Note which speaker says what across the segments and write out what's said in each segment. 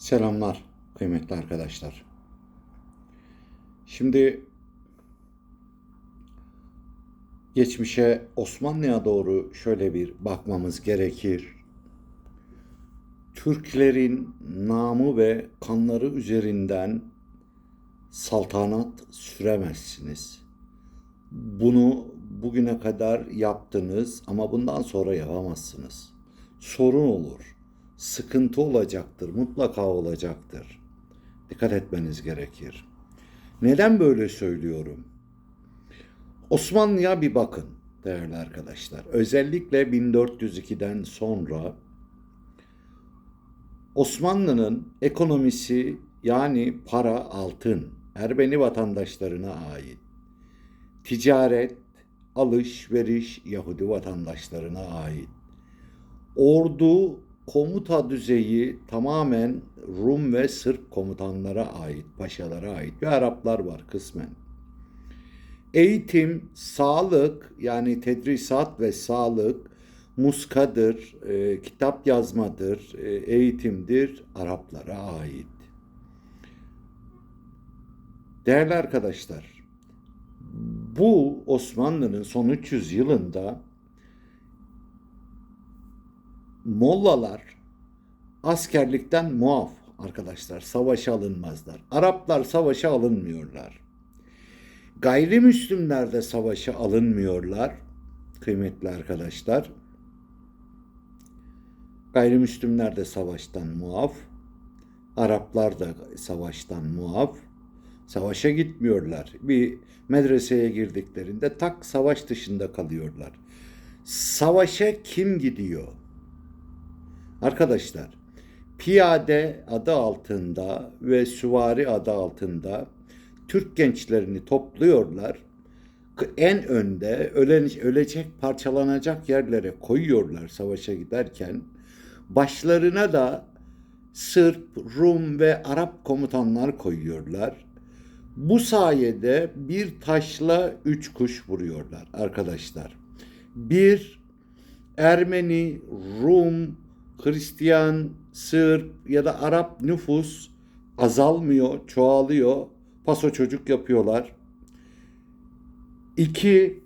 Speaker 1: Selamlar kıymetli arkadaşlar. Şimdi geçmişe Osmanlı'ya doğru şöyle bir bakmamız gerekir. Türklerin namı ve kanları üzerinden saltanat süremezsiniz. Bunu bugüne kadar yaptınız ama bundan sonra yapamazsınız. Sorun olur. Sıkıntı olacaktır, mutlaka olacaktır. Dikkat etmeniz gerekir. Neden böyle söylüyorum? Osmanlı'ya bir bakın değerli arkadaşlar. Özellikle 1402'den sonra Osmanlı'nın ekonomisi yani para, altın Ermeni vatandaşlarına ait. Ticaret, alışveriş Yahudi vatandaşlarına ait. Ordu komuta düzeyi tamamen Rum ve Sırp komutanlara ait, paşalara ait ve Araplar var kısmen. Eğitim, sağlık yani tedrisat ve sağlık, muskadır, e, kitap yazmadır, e, eğitimdir Araplara ait. Değerli arkadaşlar, bu Osmanlı'nın son 300 yılında Mollalar askerlikten muaf arkadaşlar. Savaşa alınmazlar. Araplar savaşa alınmıyorlar. Gayrimüslimler de savaşa alınmıyorlar. Kıymetli arkadaşlar. Gayrimüslimler de savaştan muaf. Araplar da savaştan muaf. Savaşa gitmiyorlar. Bir medreseye girdiklerinde tak savaş dışında kalıyorlar. Savaşa kim gidiyor? Arkadaşlar, piyade adı altında ve süvari adı altında Türk gençlerini topluyorlar. En önde ölen, ölecek, parçalanacak yerlere koyuyorlar savaşa giderken. Başlarına da Sırp, Rum ve Arap komutanlar koyuyorlar. Bu sayede bir taşla üç kuş vuruyorlar arkadaşlar. Bir, Ermeni, Rum, Hristiyan, Sırp ya da Arap nüfus azalmıyor, çoğalıyor. Paso çocuk yapıyorlar. İki,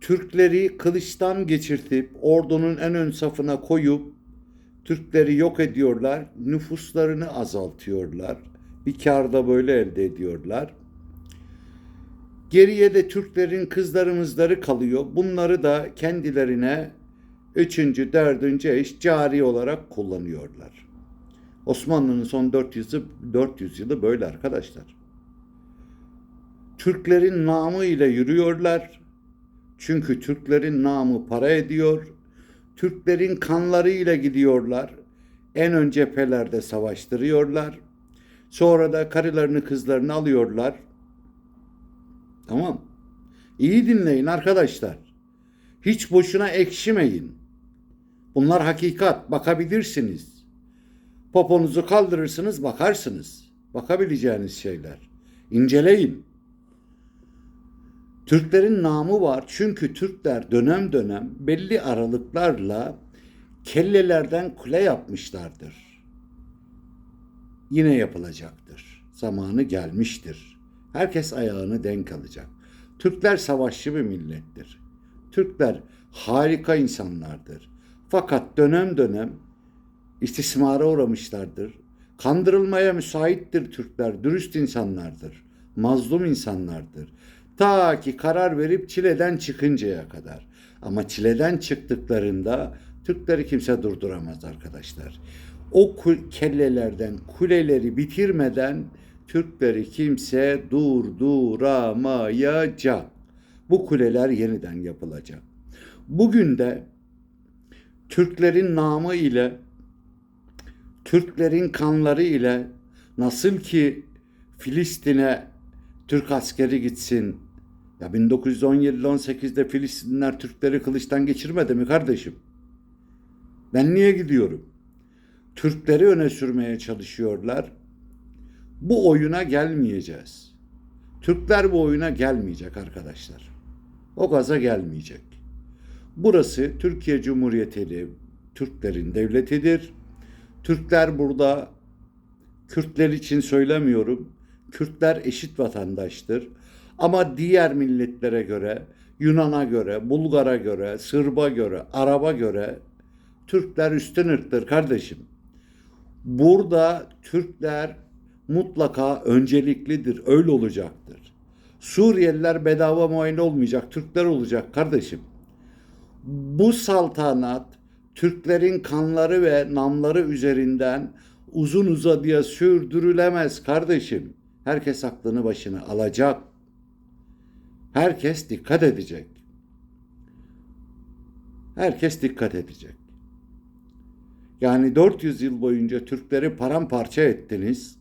Speaker 1: Türkleri kılıçtan geçirtip ordunun en ön safına koyup Türkleri yok ediyorlar. Nüfuslarını azaltıyorlar. Bir kar da böyle elde ediyorlar. Geriye de Türklerin kızlarımızları kalıyor. Bunları da kendilerine üçüncü, dördüncü eş cari olarak kullanıyorlar. Osmanlı'nın son 400 yılı, 400 yılı böyle arkadaşlar. Türklerin namı ile yürüyorlar. Çünkü Türklerin namı para ediyor. Türklerin kanları ile gidiyorlar. En ön cephelerde savaştırıyorlar. Sonra da karılarını kızlarını alıyorlar. Tamam. İyi dinleyin arkadaşlar. Hiç boşuna ekşimeyin. Bunlar hakikat. Bakabilirsiniz. Poponuzu kaldırırsınız, bakarsınız. Bakabileceğiniz şeyler. İnceleyin. Türklerin namı var. Çünkü Türkler dönem dönem belli aralıklarla kellelerden kule yapmışlardır. Yine yapılacaktır. Zamanı gelmiştir. Herkes ayağını denk alacak. Türkler savaşçı bir millettir. Türkler harika insanlardır. Fakat dönem dönem istismara uğramışlardır. Kandırılmaya müsaittir Türkler. Dürüst insanlardır. Mazlum insanlardır. Ta ki karar verip çileden çıkıncaya kadar. Ama çileden çıktıklarında Türkleri kimse durduramaz arkadaşlar. O kellelerden kuleleri bitirmeden Türkleri kimse durduramayacak. Bu kuleler yeniden yapılacak. Bugün de Türklerin namı ile Türklerin kanları ile nasıl ki Filistin'e Türk askeri gitsin. Ya 1917-18'de Filistinler Türkleri kılıçtan geçirmedi mi kardeşim? Ben niye gidiyorum? Türkleri öne sürmeye çalışıyorlar. Bu oyuna gelmeyeceğiz. Türkler bu oyuna gelmeyecek arkadaşlar. O gaza gelmeyecek. Burası Türkiye Cumhuriyeti Türklerin devletidir. Türkler burada Kürtler için söylemiyorum. Kürtler eşit vatandaştır. Ama diğer milletlere göre, Yunan'a göre, Bulgar'a göre, Sırp'a göre, Arap'a göre Türkler üstün ırktır kardeşim. Burada Türkler mutlaka önceliklidir. Öyle olacaktır. Suriyeliler bedava muayene olmayacak. Türkler olacak kardeşim. Bu saltanat Türklerin kanları ve namları üzerinden uzun uzadıya sürdürülemez kardeşim. Herkes aklını başına alacak. Herkes dikkat edecek. Herkes dikkat edecek. Yani 400 yıl boyunca Türkleri paramparça ettiniz.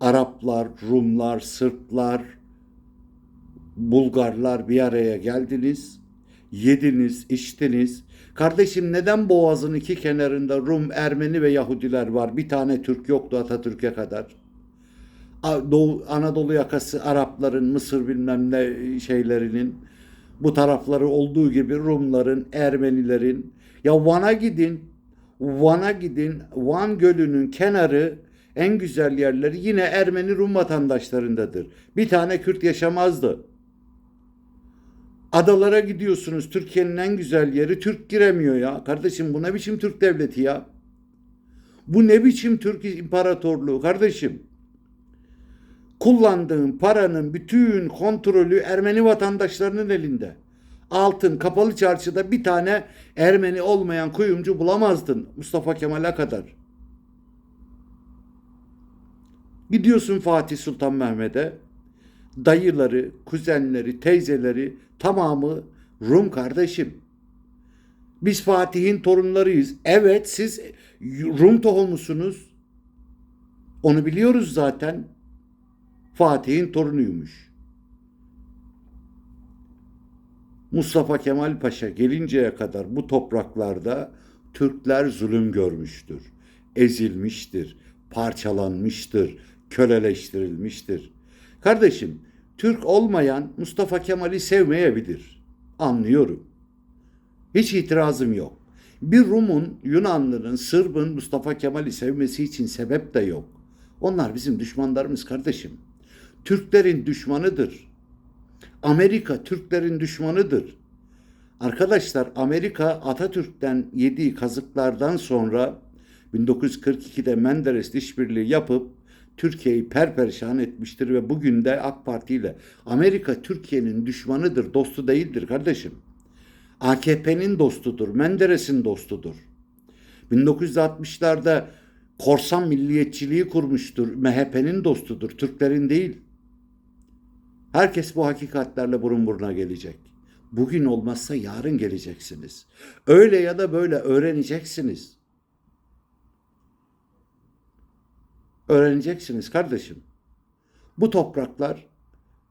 Speaker 1: Araplar, Rumlar, Sırplar, Bulgarlar bir araya geldiniz. Yediniz, içtiniz. Kardeşim neden Boğaz'ın iki kenarında Rum, Ermeni ve Yahudiler var? Bir tane Türk yoktu Atatürk'e kadar. Doğu, Anadolu yakası Arapların, Mısır bilmem ne şeylerinin bu tarafları olduğu gibi Rumların, Ermenilerin. Ya Van'a gidin. Van'a gidin. Van Gölü'nün kenarı en güzel yerleri yine Ermeni Rum vatandaşlarındadır. Bir tane Kürt yaşamazdı. Adalara gidiyorsunuz. Türkiye'nin en güzel yeri. Türk giremiyor ya. Kardeşim bu ne biçim Türk devleti ya? Bu ne biçim Türk imparatorluğu kardeşim? Kullandığın paranın bütün kontrolü Ermeni vatandaşlarının elinde. Altın kapalı çarşıda bir tane Ermeni olmayan kuyumcu bulamazdın Mustafa Kemal'e kadar. Gidiyorsun Fatih Sultan Mehmet'e. Dayıları, kuzenleri, teyzeleri tamamı Rum kardeşim. Biz Fatih'in torunlarıyız. Evet siz Rum tohumusunuz. Onu biliyoruz zaten. Fatih'in torunuymuş. Mustafa Kemal Paşa gelinceye kadar bu topraklarda Türkler zulüm görmüştür. Ezilmiştir, parçalanmıştır, köleleştirilmiştir. Kardeşim, Türk olmayan Mustafa Kemal'i sevmeyebilir. Anlıyorum. Hiç itirazım yok. Bir Rum'un, Yunanlı'nın, Sırbın Mustafa Kemal'i sevmesi için sebep de yok. Onlar bizim düşmanlarımız kardeşim. Türklerin düşmanıdır. Amerika Türklerin düşmanıdır. Arkadaşlar Amerika Atatürk'ten yediği kazıklardan sonra 1942'de Menderes'le işbirliği yapıp Türkiye'yi perperişan etmiştir ve bugün de AK Parti ile Amerika Türkiye'nin düşmanıdır, dostu değildir kardeşim. AKP'nin dostudur, Menderes'in dostudur. 1960'larda korsan milliyetçiliği kurmuştur, MHP'nin dostudur, Türklerin değil. Herkes bu hakikatlerle burun buruna gelecek. Bugün olmazsa yarın geleceksiniz. Öyle ya da böyle öğreneceksiniz. Öğreneceksiniz kardeşim. Bu topraklar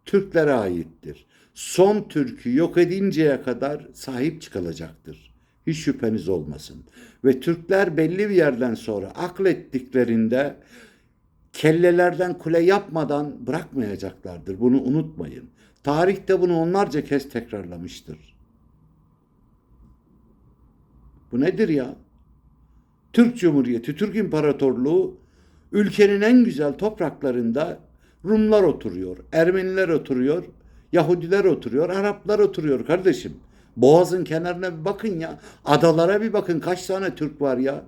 Speaker 1: Türklere aittir. Son Türk'ü yok edinceye kadar sahip çıkılacaktır. Hiç şüpheniz olmasın. Ve Türkler belli bir yerden sonra aklettiklerinde kellelerden kule yapmadan bırakmayacaklardır. Bunu unutmayın. Tarihte bunu onlarca kez tekrarlamıştır. Bu nedir ya? Türk Cumhuriyeti, Türk İmparatorluğu ülkenin en güzel topraklarında Rumlar oturuyor, Ermeniler oturuyor, Yahudiler oturuyor, Araplar oturuyor kardeşim. Boğazın kenarına bir bakın ya. Adalara bir bakın kaç tane Türk var ya.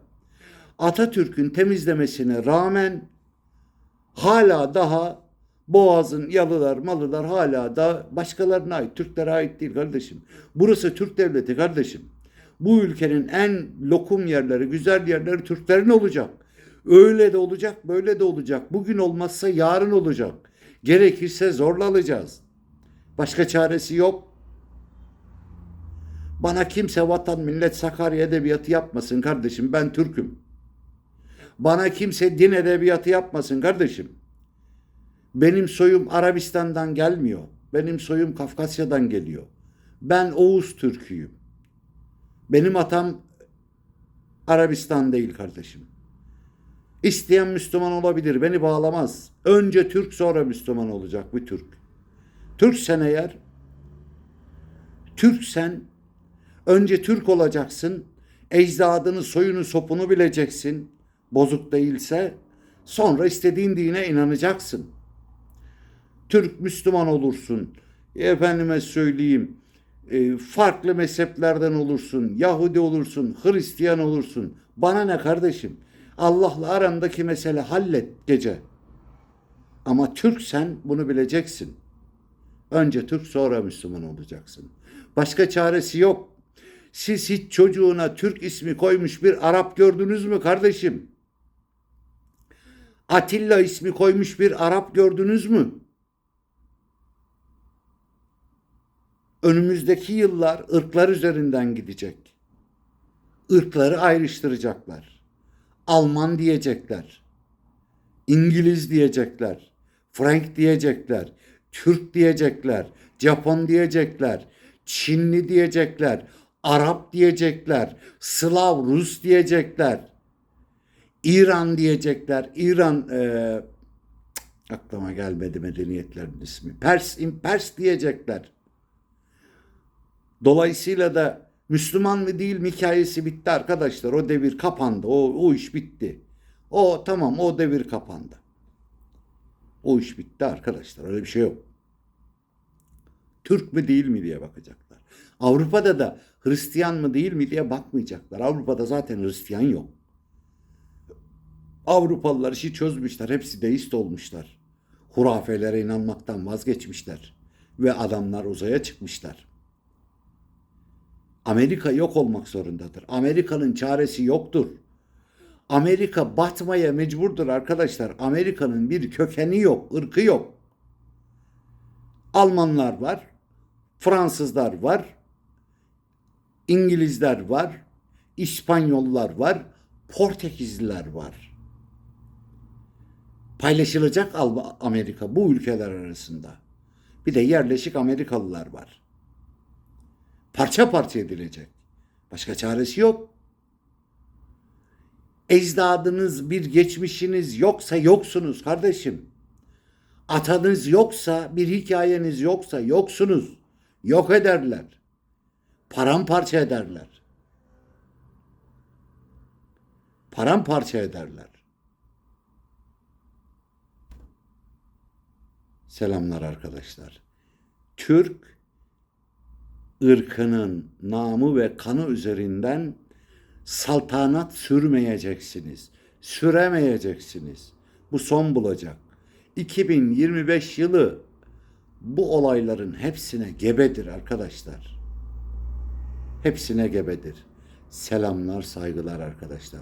Speaker 1: Atatürk'ün temizlemesine rağmen hala daha Boğaz'ın yalılar malılar hala da başkalarına ait. Türklere ait değil kardeşim. Burası Türk devleti kardeşim. Bu ülkenin en lokum yerleri, güzel yerleri Türklerin olacak. Öyle de olacak, böyle de olacak. Bugün olmazsa yarın olacak. Gerekirse zorla alacağız. Başka çaresi yok. Bana kimse vatan millet Sakarya edebiyatı yapmasın kardeşim. Ben Türk'üm. Bana kimse din edebiyatı yapmasın kardeşim. Benim soyum Arabistan'dan gelmiyor. Benim soyum Kafkasya'dan geliyor. Ben Oğuz Türk'üyüm. Benim atam Arabistan değil kardeşim. İsteyen Müslüman olabilir. Beni bağlamaz. Önce Türk sonra Müslüman olacak bir Türk. Türksen eğer Türksen önce Türk olacaksın. Ecdadını, soyunu, sopunu bileceksin. Bozuk değilse Sonra istediğin dine inanacaksın. Türk Müslüman olursun. Efendime söyleyeyim. e, farklı mezheplerden olursun. Yahudi olursun. Hristiyan olursun. Bana ne kardeşim? Allah'la arandaki mesele hallet gece. Ama Türk sen bunu bileceksin. Önce Türk sonra Müslüman olacaksın. Başka çaresi yok. Siz hiç çocuğuna Türk ismi koymuş bir Arap gördünüz mü kardeşim? Atilla ismi koymuş bir Arap gördünüz mü? Önümüzdeki yıllar ırklar üzerinden gidecek. Irkları ayrıştıracaklar. Alman diyecekler. İngiliz diyecekler. Frank diyecekler. Türk diyecekler. Japon diyecekler. Çinli diyecekler. Arap diyecekler. Slav, Rus diyecekler. İran diyecekler. İran e, aklıma gelmedi medeniyetlerin ismi. Pers, Pers diyecekler. Dolayısıyla da Müslüman mı değil mi hikayesi bitti arkadaşlar. O devir kapandı. O, o iş bitti. O tamam o devir kapandı. O iş bitti arkadaşlar. Öyle bir şey yok. Türk mü değil mi diye bakacaklar. Avrupa'da da Hristiyan mı değil mi diye bakmayacaklar. Avrupa'da zaten Hristiyan yok. Avrupalılar işi çözmüşler. Hepsi deist olmuşlar. Hurafelere inanmaktan vazgeçmişler. Ve adamlar uzaya çıkmışlar. Amerika yok olmak zorundadır. Amerika'nın çaresi yoktur. Amerika batmaya mecburdur arkadaşlar. Amerika'nın bir kökeni yok, ırkı yok. Almanlar var, Fransızlar var, İngilizler var, İspanyollar var, Portekizliler var. Paylaşılacak Amerika bu ülkeler arasında. Bir de yerleşik Amerikalılar var. Parça parça edilecek. Başka çaresi yok. Ecdadınız bir geçmişiniz yoksa yoksunuz kardeşim. Atanız yoksa bir hikayeniz yoksa yoksunuz. Yok ederler. Paramparça ederler. Paramparça ederler. Selamlar arkadaşlar. Türk ırkının namı ve kanı üzerinden saltanat sürmeyeceksiniz. Süremeyeceksiniz. Bu son bulacak. 2025 yılı bu olayların hepsine gebedir arkadaşlar. Hepsine gebedir. Selamlar, saygılar arkadaşlar.